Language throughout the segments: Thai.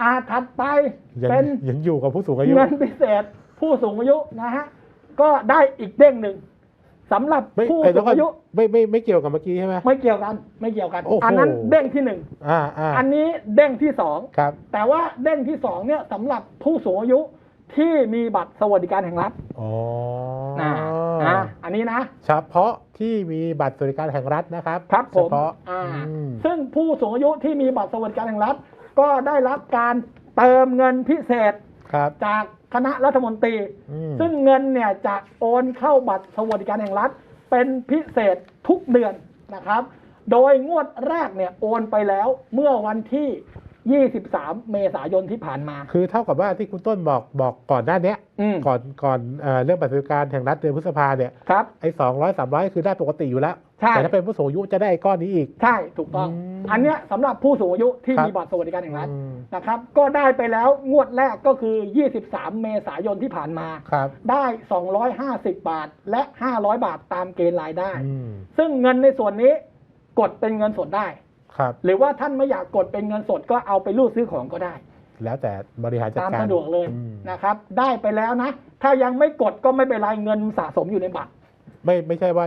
อาถัดไปยังเป็นยังอยู่กับผู้สูงอายุเงินพิเศษผู้สูงอายุนะฮะก็ได้อีกเด้งหนึ่งสำหรับไม่ผู้ไอ้สูแล้วงก็อายุ ไม่ไม่ไม่เกี่ยวกับเมื่อกี้ใช่ไหม ไม่เกี่ยวกันไม่เกี่ยวกัน โอ้โห อันนั้นเด้งที่หนึ่งอ่าอ่าอันนี้เด้งที่สองครับ แต่ว่าเด้งที่สองเนี่ยสำหรับผู้สูงอายุที่มีบัตรสวัสดิการแห่งรัฐอ๋อนะอ่าอันนี้นะ เฉพาะที่มีบัตรสวัสดิการแห่งรัฐนะครับครับผมเฉพาะอ่าอืมซึ่งผู้สูงอายุที่มีบัตรสวัสดิการแห่งรัฐ ก็ได้รับการเติมเงินพิเศษครับจากคณะรัฐมนตรี อืม ซึ่งเงินเนี่ยจะโอนเข้าบัตรสวัสดิการแห่งรัฐ เป็นพิเศษทุกเดือนนะครับ โดยงวดแรกเนี่ยโอนไปแล้วเมื่อวันที่ 23 เมษายนที่ผ่านมา คือเท่ากับว่าที่คุณต้นบอกบอกก่อนหน้าเนี้ยอืมก่อนก่อนเอ่อเรื่องบัตรสวัสดิการแห่งรัฐเดือนพฤษภาเนี่ยครับ ไอ้สองร้อยสามร้อยคือได้ปกติอยู่แล้ว ใช่ แต่ถ้าเป็นผู้สูงอายุจะได้ไอ้ก้อนนี้อีก ใช่ถูกต้อง อืมอันเนี้ยสำหรับผู้สูงอายุที่ครับ มีบัตรสวัสดิการแห่งรัฐอืมนะครับ ก็ได้ไปแล้วงวดแรกก็คือ 23 เมษายนที่ผ่านมา ครับได้ 250 บาทและ 500 บาทตามเกณฑ์รายได้ อืมซึ่งเงินในส่วนนี้กดเป็นเงินสดได้ ครับหรือว่าท่านไม่อยากกดเป็นเงินสดก็เอาไปรูดซื้อของก็ได้ แล้วแต่บริหารจัดตามการสะดวกเลยอืมนะครับ ได้ไปแล้วนะ ถ้ายังไม่กดก็ไม่เป็นไรเงินสะสมอยู่ในบัตรไม่ไม่ใช่ว่า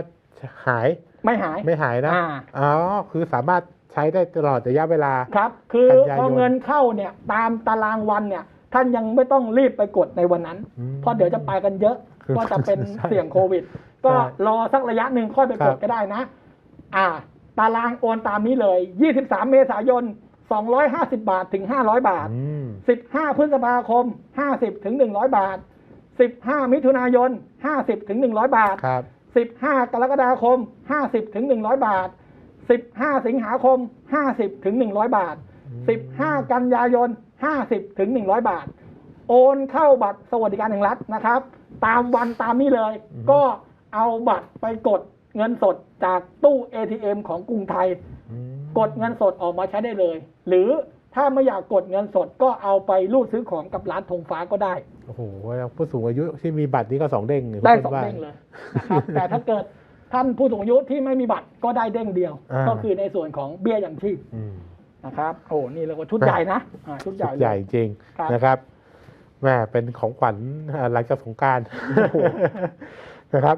หายไม่หายไม่หายนะอ่าอ๋อคือสามารถใช้ได้ตลอดระยะเวลา ครับ คือกันยายน พอเงินเข้าเนี่ยตามตารางวันเนี่ย ท่านยังไม่ต้องรีบไปกดในวันนั้นอืมเพราะเดี๋ยวจะไปกันเยอะ คือก็จะเป็นใช่เสี่ยงโควิด ก็ใช่รอสักระยะหนึ่งค่อยไปครักบดก็ได้นะ อ่า ตารางโอนตามนี้เลย 23 เมษายน 250 บาทถึง 500 บาท อืม 15 พฤษภาคม 50 ถึง 100 บาท 15 มิถุนายน 50 ถึง 100 บาท ครับ 15 กรกฎาคม 50 ถึง 100 บาท 15 สิงหาคม 50 ถึง 100 บาท 15 กันยายน 50 ถึง 100 บาท โอนเข้าบัตรสวัสดิการแห่งรัฐนะครับ ตามวันตามนี้เลย อืม ก็เอาบัตรไปกด เงินสดจากตู้ ATM ของกรุงไทยอืมกดเงินสดออกมาใช้ได้เลย หรือถ้าไม่อยากกดเงินสดก็เอาไปรูดซื้อของกับร้านธงฟ้าก็ได้ โอ้โหผู้สูงอายุที่มีบัตรนี้ก็สองเด้งได้คุณสองว่าเด้งเลยนะครับแต่ถ้าเกิดท่านผู้สูงอายุที่ไม่มีบัตรก็ได้เด้งเดียวอ่าก็คือในส่วนของเบี้ยยังชีพอืมนะครับโอ้นี่เราก็ชุดใหญ่นะอ่าชุดใหญ่เลยใหญ่จริงครับนะครับแม่เป็นของขวัญหลังจากสงกรารโอ้โหนะครับ